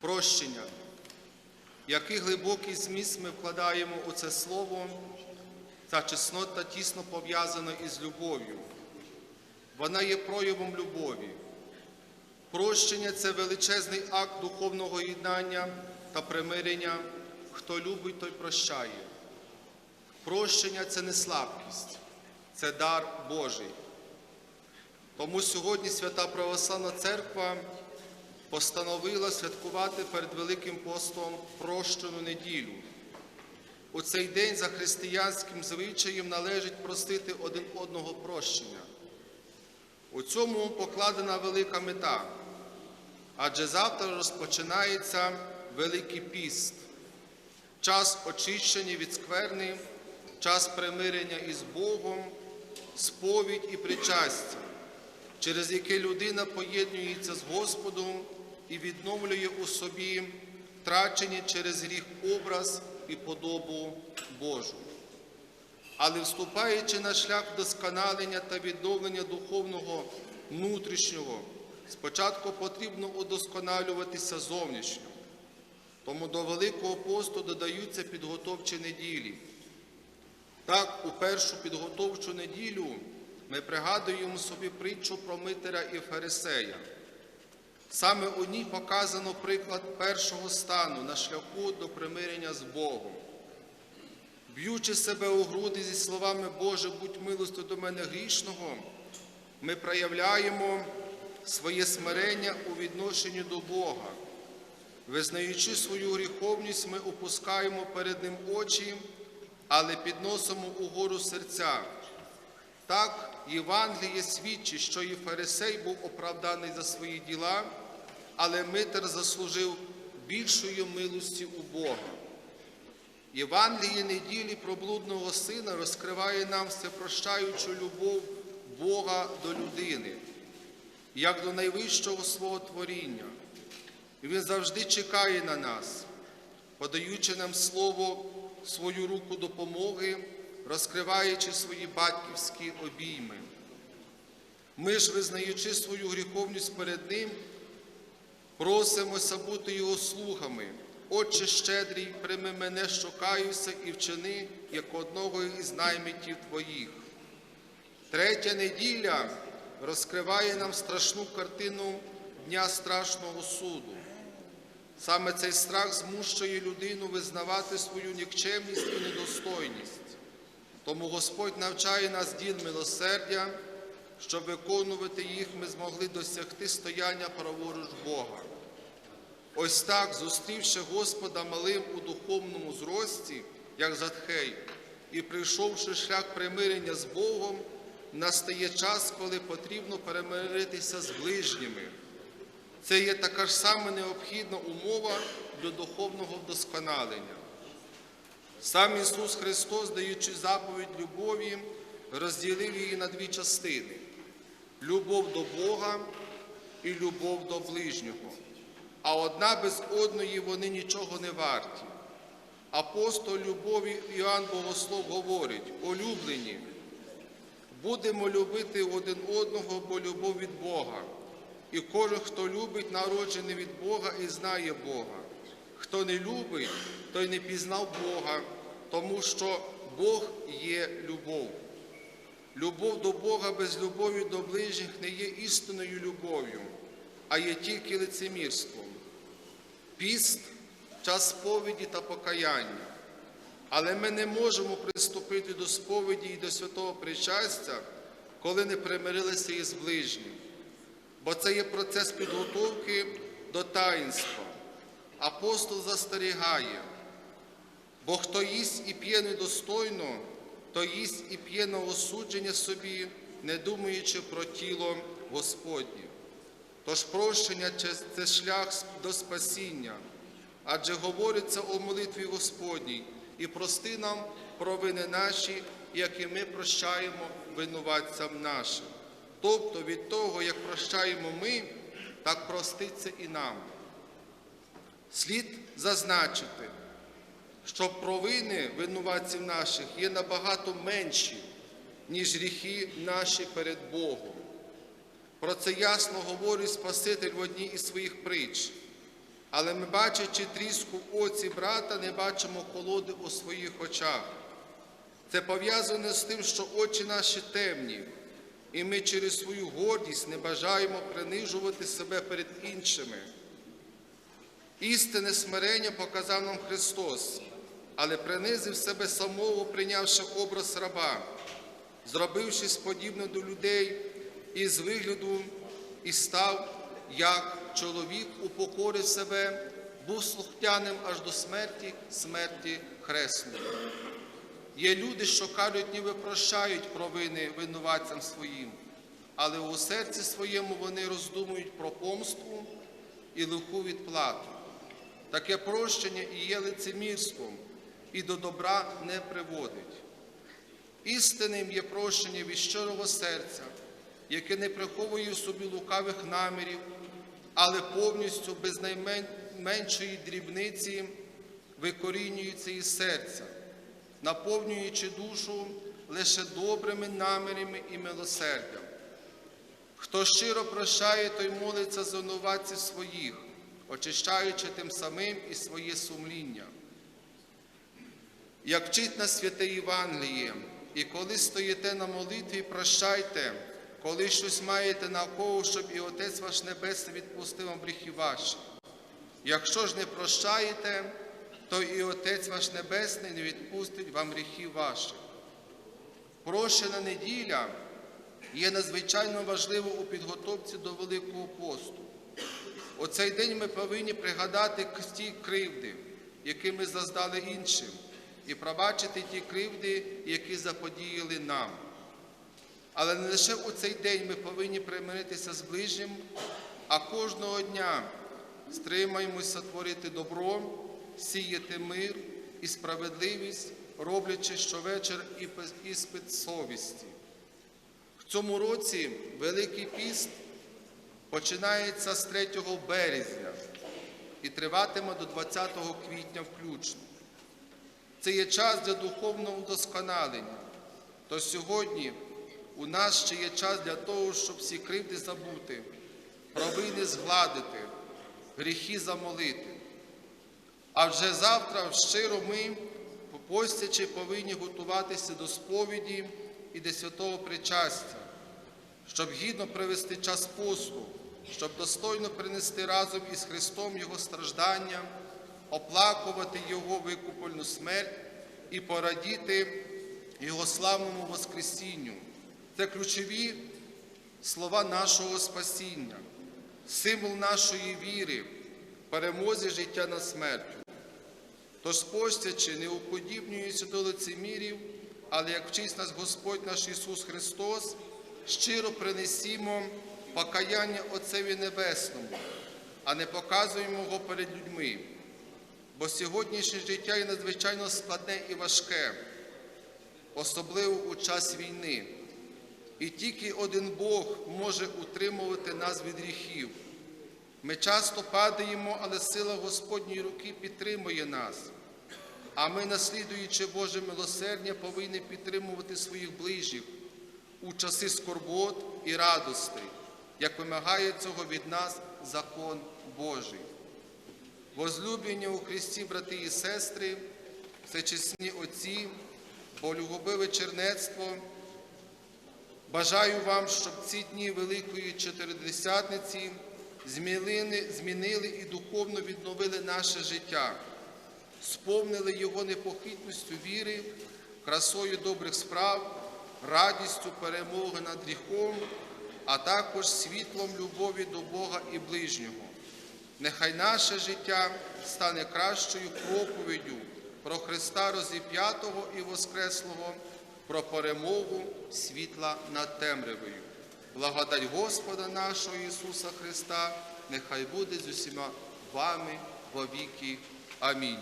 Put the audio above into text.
Прощення. Який глибокий зміст ми вкладаємо у це слово, ця чеснота тісно пов'язана із любов'ю. Вона є проявом любові. Прощення це величезний акт духовного єднання та примирення. Хто любить, той прощає. Прощення це не слабкість, це дар Божий. Тому сьогодні Свята Православна Церква постановила святкувати перед Великим постом прощену неділю. У цей день за християнським звичаєм належить простити один одного прощення. У цьому покладена велика мета, адже завтра розпочинається Великий піст, час очищення від скверни, час примирення із Богом, сповідь і причастя, через яке людина поєднується з Господом і відновлює у собі втрачені через гріх образ і подобу Божу. Але вступаючи на шлях вдосконалення та відновлення духовного внутрішнього, спочатку потрібно удосконалюватися зовнішньо. Тому до Великого посту додаються підготовчі неділі. Так, у першу підготовчу неділю ми пригадуємо собі притчу про Митера і Фарисея. Саме у ній показано приклад першого стану на шляху до примирення з Богом. Б'ючи себе у груди зі словами Боже, будь милостю до мене грішного, ми проявляємо своє смирення у відношенні до Бога. Визнаючи свою гріховність, ми опускаємо перед Ним очі, але підносимо угору серця. Так, Євангеліє свідчить, що і Фарисей був оправданий за свої діла, але Митер заслужив більшої милості у Бога. Євангеліє неділі про блудного сина розкриває нам всепрощаючу любов Бога до людини, як до найвищого свого творіння. І Він завжди чекає на нас, подаючи нам слово, свою руку допомоги, розкриваючи свої батьківські обійми. Ми ж, визнаючи свою гріховність перед Ним, просимося бути Його слугами. Отче щедрий, прийми мене, що каюся, і вчини, як одного із наймитів Твоїх. Третя неділя розкриває нам страшну картину Дня страшного суду. Саме цей страх змушує людину визнавати свою нікчемність і недостойність. Тому Господь навчає нас діл милосердя, щоб виконувати їх, ми змогли досягти стояння праворуч Бога. Ось так, зустрівши Господа малим у духовному зрості, як Затхей, і прийшовши шлях примирення з Богом, настає час, коли потрібно перемиритися з ближніми. Це є така ж сама необхідна умова для духовного вдосконалення. Сам Ісус Христос, даючи заповідь любові, розділив її на дві частини любов до Бога і любов до ближнього. А одна без одної вони нічого не варті. Апостол любові Іоанн Богослов говорить, улюблені, будемо любити один одного, бо любов від Бога. І кожен, хто любить, народжений від Бога і знає Бога. Хто не любить, той не пізнав Бога, тому що Бог є любов. Любов до Бога без любові до ближніх не є істинною любов'ю, а є тільки лицемірством. Піст час сповіді та покаяння. Але ми не можемо приступити до сповіді і до святого причастя, коли не примирилися із ближнім. Бо це є процес підготовки до таїнства. Апостол застерігає, бо хто їсть і п'є недостойно, то їсть і п'є на осудження собі, не думаючи про тіло Господнє. Тож прощення це шлях до спасіння, адже говориться у молитві Господній, і прости нам провини наші, як і ми прощаємо винуватцям нашим. Тобто від того, як прощаємо ми, так проститься і нам. Слід зазначити, що провини винуватців наших є набагато менші, ніж гріхи наші перед Богом. Про це ясно говорить Спаситель в одній із своїх притч. Але ми, бачачи тріску оці брата, не бачимо колоди у своїх очах. Це пов'язане з тим, що очі наші темні, і ми через свою гордість не бажаємо принижувати себе перед іншими. Істинне смирення показав нам Христос, але принизив себе самого, прийнявши образ раба, зробившись подібним до людей із вигляду і став, як чоловік упокорив себе, був слухняним аж до смерті, смерті хресної. Є люди, що кажуть, ніби прощають провини винуватцям своїм, але у серці своєму вони роздумують про помсту і лиху відплату. Таке прощення і є лицемірством, і до добра не приводить. Істинним є прощення від щирого серця, яке не приховує собі лукавих намірів, але повністю без найменшої дрібниці викорінюється із серця, наповнюючи душу лише добрими намірами і милосердям. Хто щиро прощає, той молиться за винуватців своїх, очищаючи тим самим і своє сумління. Як вчить нас святе Євангеліє, і коли стоїте на молитві, прощайте, коли щось маєте на кого, щоб і Отець ваш Небесний відпустив вам гріхи ваші. Якщо ж не прощаєте, то і Отець ваш Небесний не відпустить вам гріхи ваші. Прощена неділя є надзвичайно важливо у підготовці до Великого посту. У цей день ми повинні пригадати ті кривди, які ми заздали іншим, і пробачити ті кривди, які заподіяли нам. Але не лише у цей день ми повинні примиритися з ближнім, а кожного дня стримаємося творити добро, сіяти мир і справедливість, роблячи щовечір іспит совісті. В цьому році Великий піст починається з 3 березня і триватиме до 20 квітня включно. Це є час для духовного удосконалення. То сьогодні у нас ще є час для того, щоб всі кривди забути, провини згладити, гріхи замолити. А вже завтра щиро ми, постячи, повинні готуватися до сповіді і до святого причастя, щоб гідно провести час посту, щоб достойно принести разом із Христом Його страждання, оплакувати Його викупольну смерть і порадіти Його славному Воскресінню. Це ключові слова нашого спасіння, символ нашої віри, перемозі життя над смертю. Тож постячи, не уподібнюються до лицемірів, але як вчить нас Господь наш Ісус Христос, щиро принесімо покаяння Отцеві Небесному, а не показуємо його перед людьми. Бо сьогоднішнє життя є надзвичайно складне і важке, особливо у час війни. І тільки один Бог може утримувати нас від гріхів. Ми часто падаємо, але сила Господньої руки підтримує нас. А ми, наслідуючи Боже милосердя, повинні підтримувати своїх ближніх у часи скорбот і радостей, як вимагає цього від нас закон Божий. Возлюблені у Христі, брати і сестри, всечесні отці, болюгубиве чернецтво, бажаю вам, щоб ці дні Великої Чотиридесятниці змінили, змінили і духовно відновили наше життя, сповнили його непохитністю віри, красою добрих справ, радістю перемоги над гріхом, а також світлом любові до Бога і ближнього. Нехай наше життя стане кращою проповіддю про Христа розіп'ятого і Воскреслого, про перемогу світла над темрявою. Благодать Господа нашого Ісуса Христа, нехай буде з усіма вами во віки. Амінь.